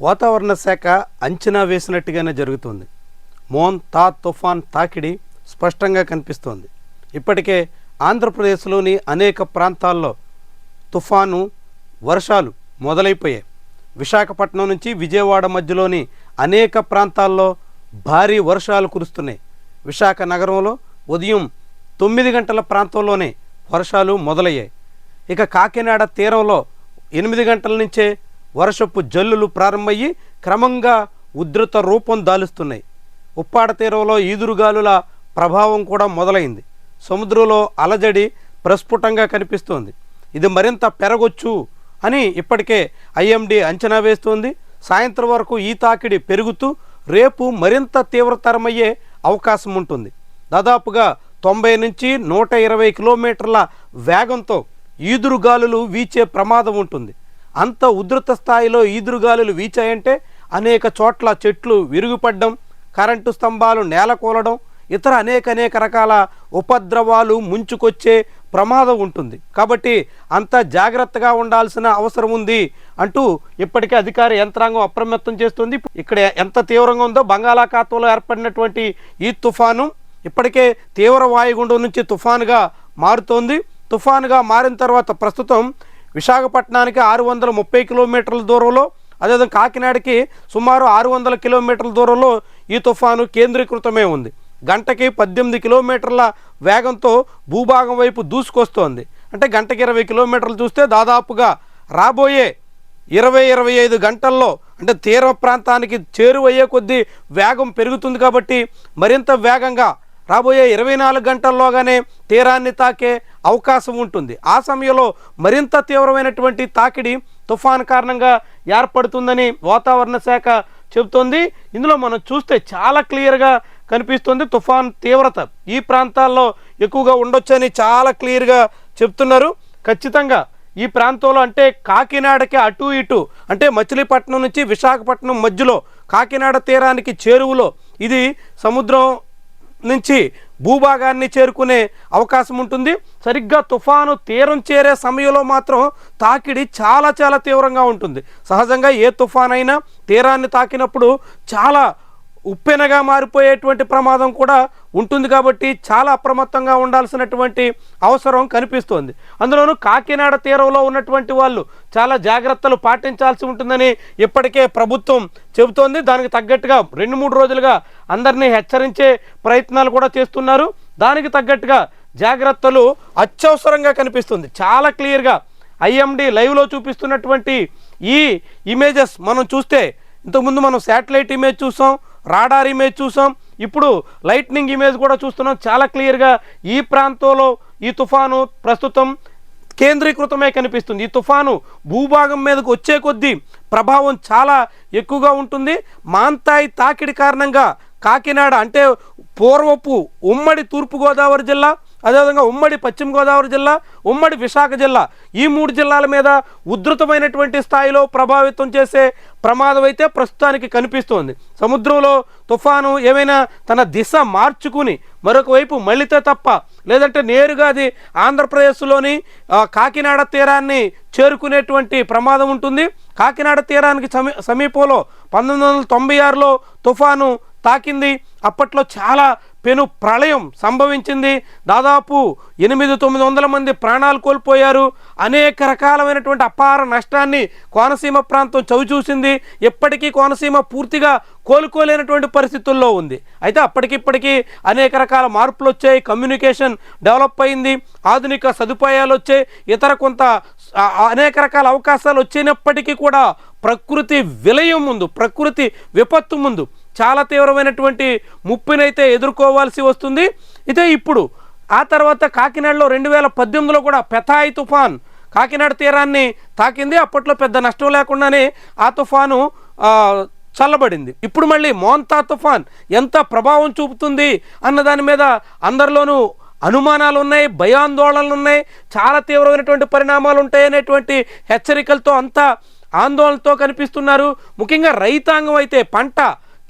వాతావరణ శాఖ అంచనా వేసినట్టుగానే జరుగుతుంది. మోన్ తా తుఫాన్ తాకిడి స్పష్టంగా కనిపిస్తోంది. ఇప్పటికే ఆంధ్రప్రదేశ్లోని అనేక ప్రాంతాల్లో తుఫాను వర్షాలు మొదలైపోయాయి. విశాఖపట్నం నుంచి విజయవాడ మధ్యలోని అనేక ప్రాంతాల్లో భారీ వర్షాలు కురుస్తున్నాయి. విశాఖ నగరంలో ఉదయం తొమ్మిది గంటల ప్రాంతంలోనే వర్షాలు మొదలయ్యాయి. ఇక కాకినాడ తీరంలో ఎనిమిది గంటల నుంచే వర్షపు జల్లులు ప్రారంభమయ్యి క్రమంగా ఉధృత రూపం దాలుస్తున్నాయి. ఉప్పాడ తీరంలో ఈదురుగాలుల ప్రభావం కూడా మొదలైంది. సముద్రంలో అలజడి ప్రస్ఫుటంగా కనిపిస్తోంది. ఇది మరింత పెరగొచ్చు అని ఇప్పటికే ఐఎండి అంచనా వేస్తోంది. సాయంత్రం వరకు ఈ తాకిడి పెరుగుతూ రేపు మరింత తీవ్రతరమయ్యే అవకాశం ఉంటుంది. దాదాపుగా తొంభై నుంచి నూట ఇరవై కిలోమీటర్ల వేగంతో ఈదురుగాలులు వీచే ప్రమాదం ఉంటుంది. అంత ఉధృత స్థాయిలో ఈదురుగాలులు వీచాయంటే అనేక చోట్ల చెట్లు విరుగుపడ్డం కరెంటు స్తంభాలు నేలకూలడం ఇతర అనేక అనేక రకాల ఉపద్రవాలు ముంచుకొచ్చే ప్రమాదం ఉంటుంది. కాబట్టి అంత జాగ్రత్తగా ఉండాల్సిన అవసరం ఉంది అంటూ ఇప్పటికే అధికార యంత్రాంగం అప్రమత్తం చేస్తుంది. ఇక్కడ ఎంత తీవ్రంగా ఉందో బంగాళాఖాతంలో ఏర్పడినటువంటి ఈ తుఫాను ఇప్పటికే తీవ్ర వాయుగుండం నుంచి తుఫానుగా మారుతోంది. తుఫానుగా మారిన తర్వాత ప్రస్తుతం విశాఖపట్నానికి ఆరు వందల ముప్పై కిలోమీటర్ల దూరంలో అదేవిధంగా కాకినాడకి సుమారు ఆరు వందల కిలోమీటర్ల దూరంలో ఈ తుఫాను కేంద్రీకృతమే ఉంది. గంటకి పద్దెనిమిది కిలోమీటర్ల వేగంతో భూభాగం వైపు దూసుకొస్తోంది. అంటే గంటకి ఇరవై కిలోమీటర్లు చూస్తే దాదాపుగా రాబోయే ఇరవై ఇరవై ఐదు గంటల్లో అంటే తీర ప్రాంతానికి చేరువయ్యే కొద్దీ వేగం పెరుగుతుంది కాబట్టి మరింత వేగంగా రాబోయే ఇరవై నాలుగు గంటల్లోగానే తీరాన్ని తాకే అవకాశం ఉంటుంది. ఆ సమయంలో మరింత తీవ్రమైనటువంటి తాకిడి తుఫాన్ కారణంగా ఏర్పడుతుందని వాతావరణ శాఖ చెబుతోంది. ఇందులో మనం చూస్తే చాలా క్లియర్గా కనిపిస్తుంది తుఫాన్ తీవ్రత. ఈ ప్రాంతాల్లో ఎక్కువగా ఉండొచ్చని చాలా క్లియర్గా చెప్తున్నారు ఖచ్చితంగా ఈ ప్రాంతంలో అంటే కాకినాడకి అటు ఇటు అంటే మచిలీపట్నం నుంచి విశాఖపట్నం మధ్యలో కాకినాడ తీరానికి చేరువలో ఇది సముద్రం నుంచి భూభాగాన్ని చేరుకునే అవకాశం ఉంటుంది. సరిగ్గా తుఫాను తీరం చేరే సమయంలో మాత్రం తాకిడి చాలా చాలా తీవ్రంగా ఉంటుంది. సహజంగా ఏ తుఫాన్ అయినా తీరాన్ని తాకినప్పుడు చాలా ఉప్పెనగా మారిపోయేటువంటి ప్రమాదం కూడా ఉంటుంది కాబట్టి చాలా అప్రమత్తంగా ఉండాల్సినటువంటి అవసరం కనిపిస్తోంది. అందులోనూ కాకినాడ తీరంలో ఉన్నటువంటి వాళ్ళు చాలా జాగ్రత్తలు పాటించాల్సి ఉంటుందని ఇప్పటికే ప్రభుత్వం చెబుతోంది. దానికి తగ్గట్టుగా రెండు మూడు రోజులుగా అందరినీ హెచ్చరించే ప్రయత్నాలు కూడా చేస్తున్నారు. దానికి తగ్గట్టుగా జాగ్రత్తలు అత్యవసరంగా కనిపిస్తుంది. చాలా క్లియర్గా ఐఎండి లైవ్లో చూపిస్తున్నటువంటి ఈ ఇమేజెస్ మనం చూస్తే ఇంతకుముందు మనం శాటిలైట్ ఇమేజ్ చూసాం. రాడార్ ఇమేజ్ చూసాం. ఇప్పుడు లైట్నింగ్ ఇమేజ్ కూడా చూస్తున్నాం. చాలా క్లియర్గా ఈ ప్రాంతంలో ఈ తుఫాను ప్రస్తుతం కేంద్రీకృతమే కనిపిస్తుంది. ఈ తుఫాను భూభాగం మీదకు వచ్చే కొద్దీ ప్రభావం చాలా ఎక్కువగా ఉంటుంది. మాంతాయి తాకిడి కారణంగా కాకినాడ అంటే పూర్వపు ఉమ్మడి తూర్పుగోదావరి జిల్లా అదేవిధంగా ఉమ్మడి పశ్చిమ గోదావరి జిల్లా ఉమ్మడి విశాఖ జిల్లా ఈ మూడు జిల్లాల మీద ఉధృతమైనటువంటి స్థాయిలో ప్రభావితం చేసే ప్రమాదం అయితే ప్రస్తుతానికి కనిపిస్తోంది. సముద్రంలో తుఫాను ఏమైనా తన దిశ మార్చుకుని మరొక వైపు మళ్ళితే తప్ప లేదంటే నేరుగా అది ఆంధ్రప్రదేశ్లోని కాకినాడ తీరాన్ని చేరుకునేటువంటి ప్రమాదం ఉంటుంది. కాకినాడ తీరానికి సమీ సమీపంలో పంతొమ్మిది వందల తొంభై ఆరులో తుఫాను తాకింది. అప్పట్లో చాలా పెను ప్రళయం సంభవించింది. దాదాపు ఎనిమిది తొమ్మిది వందల మంది ప్రాణాలు కోల్పోయారు. అనేక రకాలమైనటువంటి అపార నష్టాన్ని కోనసీమ ప్రాంతం చవిచూసింది ఎప్పటికీ కోనసీమ పూర్తిగా కోలుకోలేనటువంటి పరిస్థితుల్లో ఉంది. అయితే అప్పటికిప్పటికీ అనేక రకాల మార్పులు వచ్చాయి కమ్యూనికేషన్ డెవలప్ అయింది. ఆధునిక సదుపాయాలు వచ్చాయి ఇతర కొంత అనేక రకాల అవకాశాలు వచ్చినప్పటికీ కూడా ప్రకృతి విలయం ముందు ప్రకృతి విపత్తు ముందు చాలా తీవ్రమైనటువంటి ముప్పినైతే ఎదుర్కోవాల్సి వస్తుంది. అయితే ఇప్పుడు ఆ తర్వాత కాకినాడలో రెండు వేల పద్దెనిమిదిలో కూడా పెథాయి తుఫాన్ కాకినాడ తీరాన్ని తాకింది. అప్పట్లో పెద్ద నష్టం లేకుండానే ఆ తుఫాను చల్లబడింది. ఇప్పుడు మళ్ళీ మోంతా తుఫాన్ ఎంత ప్రభావం చూపుతుంది అన్న దాని మీద అందరిలోనూ అనుమానాలు ఉన్నాయి భయాందోళనలు ఉన్నాయి చాలా తీవ్రమైనటువంటి పరిణామాలు ఉంటాయనేటువంటి హెచ్చరికలతో అంతా ఆందోళనతో కనిపిస్తున్నారు. ముఖ్యంగా రైతాంగం అయితే పంట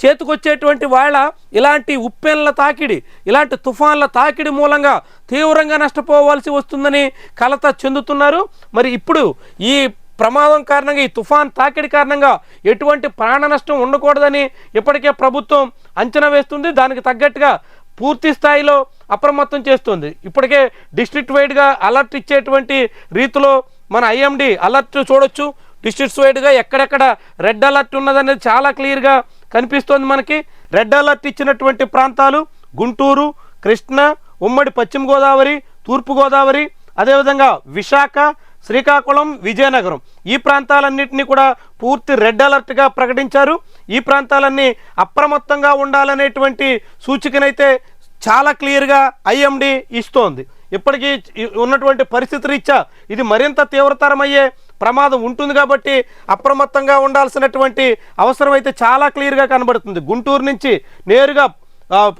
చేతికొచ్చేటువంటి వాళ్ళ ఇలాంటి ఉప్పెన్ల తాకిడి ఇలాంటి తుఫాన్ల తాకిడి మూలంగా తీవ్రంగా నష్టపోవాల్సి వస్తుందని కలత చెందుతున్నారు. మరి ఇప్పుడు ఈ ప్రమాదం కారణంగా ఈ తుఫాన్ తాకిడి కారణంగా ఎటువంటి ప్రాణ నష్టం ఉండకూడదని ఇప్పటికే ప్రభుత్వం అంచనా వేస్తుంది. దానికి తగ్గట్టుగా పూర్తి స్థాయిలో అప్రమత్తం చేస్తుంది. ఇప్పటికే డిస్ట్రిక్ట్ వైడ్గా అలర్ట్ ఇచ్చేటువంటి రీతిలో మన ఐఎండి అలర్ట్ చూడొచ్చు. డిస్ట్రిక్ట్స్ వైడ్గా ఎక్కడెక్కడ రెడ్ అలర్ట్ ఉన్నదనేది చాలా క్లియర్గా కనిపిస్తోంది మనకి. రెడ్ అలర్ట్ ఇచ్చినటువంటి ప్రాంతాలు గుంటూరు కృష్ణ ఉమ్మడి పశ్చిమ గోదావరి తూర్పు గోదావరి అదేవిధంగా విశాఖ శ్రీకాకుళం విజయనగరం. ఈ ప్రాంతాలన్నింటినీ కూడా పూర్తి రెడ్ అలర్ట్గా ప్రకటించారు. ఈ ప్రాంతాలన్నీ అప్రమత్తంగా ఉండాలనేటువంటి సూచికనైతే చాలా క్లియర్గా ఐఎండి ఇస్తోంది. ఇప్పటికీ ఉన్నటువంటి పరిస్థితి రీత్యా ఇది మరింత తీవ్రతరమయ్యే ప్రమాదం ఉంటుంది కాబట్టి అప్రమత్తంగా ఉండాల్సినటువంటి అవసరం అయితే చాలా క్లియర్గా కనబడుతుంది. గుంటూరు నుంచి నేరుగా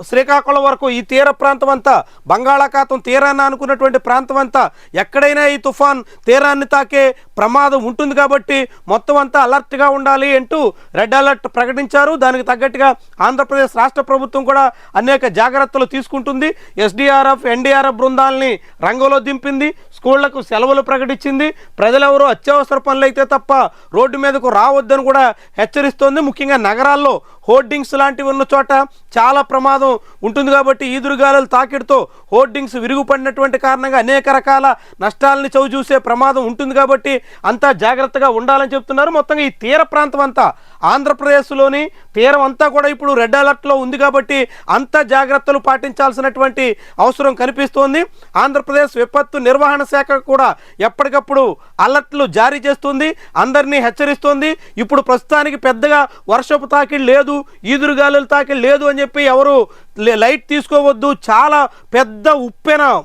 శ్రీకాకుళం వరకు ఈ తీర ప్రాంతం అంతా బంగాళాఖాతం తీరాన్ని అనుకున్నటువంటి ప్రాంతం అంతా ఎక్కడైనా ఈ తుఫాన్ తీరాన్ని తాకే ప్రమాదం ఉంటుంది కాబట్టి మొత్తం అంతా అలర్ట్గా ఉండాలి అంటూ రెడ్ అలర్ట్ ప్రకటించారు. దానికి తగ్గట్టుగా ఆంధ్రప్రదేశ్ రాష్ట్ర ప్రభుత్వం కూడా అనేక జాగ్రత్తలు తీసుకుంటుంది. ఎస్డిఆర్ఎఫ్ ఎన్డీఆర్ఎఫ్ బృందాలని రంగంలో దింపింది స్కూళ్ళకు సెలవులు ప్రకటించింది. ప్రజలెవరూ అత్యవసర పనులు అయితే తప్ప రోడ్డు మీదకు రావద్దని కూడా హెచ్చరిస్తోంది. ముఖ్యంగా నగరాల్లో హోర్డింగ్స్ లాంటివి ఉన్న చోట చాలా ప్రమాదం ఉంటుంది కాబట్టి ఈదురుగాలుల తాకిడితో హోర్డింగ్స్ విరుగుపడినటువంటి కారణంగా అనేక రకాల నష్టాలని చవిచూసే ప్రమాదం ఉంటుంది కాబట్టి అంతా జాగ్రత్తగా ఉండాలని చెప్తున్నారు. మొత్తంగా ఈ తీర ప్రాంతం అంతా ఆంధ్రప్రదేశ్లోని తీరం అంతా కూడా ఇప్పుడు రెడ్ అలర్ట్లో ఉంది కాబట్టి అంత జాగ్రత్తలు పాటించాల్సినటువంటి అవసరం కనిపిస్తోంది. ఆంధ్రప్రదేశ్ విపత్తు నిర్వహణ శాఖ కూడా ఎప్పటికప్పుడు అలర్ట్లు జారీ చేస్తుంది. అందరినీ హెచ్చరిస్తోంది. ఇప్పుడు ప్రస్తుతానికి పెద్దగా వర్షపు తాకిడి లేదు ఈదురుగాలుల తాకిడి లేదు అని చెప్పి ఎవరు లే- లైట్ తీసుకోవద్దు. చాలా పెద్ద ఉప్పెన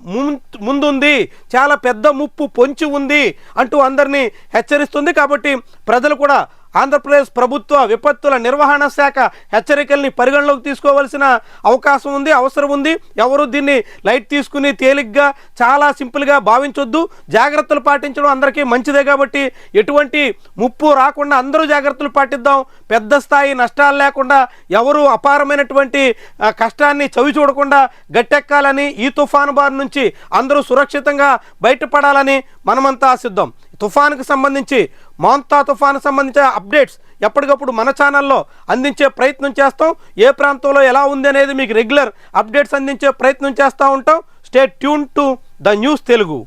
ముందుంది. చాలా పెద్ద ముప్పు పొంచి ఉంది అంటూ అందరినీ హెచ్చరిస్తుంది. కాబట్టి ప్రజలు కూడా ఆంధ్రప్రదేశ్ ప్రభుత్వ విపత్తుల నిర్వహణ శాఖ హెచ్చరికల్ని పరిగణలోకి తీసుకోవాల్సిన అవకాశం ఉంది అవసరం ఉంది. ఎవరు దీన్ని లైట్ తీసుకుని తేలిగ్గా చాలా సింపుల్గా భావించొద్దు. జాగ్రత్తలు పాటించడం అందరికీ మంచిదే కాబట్టి ఎటువంటి ముప్పు రాకుండా అందరూ జాగ్రత్తలు పాటిద్దాం. పెద్ద స్థాయి నష్టాలు లేకుండా ఎవరు అపారమైనటువంటి కష్టాన్ని చవి చూడకుండా గట్టెక్కాలని ఈ తుఫాను బారి నుంచి అందరూ సురక్షితంగా బయటపడాలని మనమంతా ఆశిద్దాం. తుఫానుకు సంబంధించి మాంతా తుఫాను సంబంధించిన అప్డేట్స్ ఎప్పటికప్పుడు మన ఛానల్లో అందించే ప్రయత్నం చేస్తాం. ఏ ప్రాంతంలో ఎలా ఉంది అనేది మీకు రెగ్యులర్ అప్డేట్స్ అందించే ప్రయత్నం చేస్తూ ఉంటాం. Stay tune to the news Telugu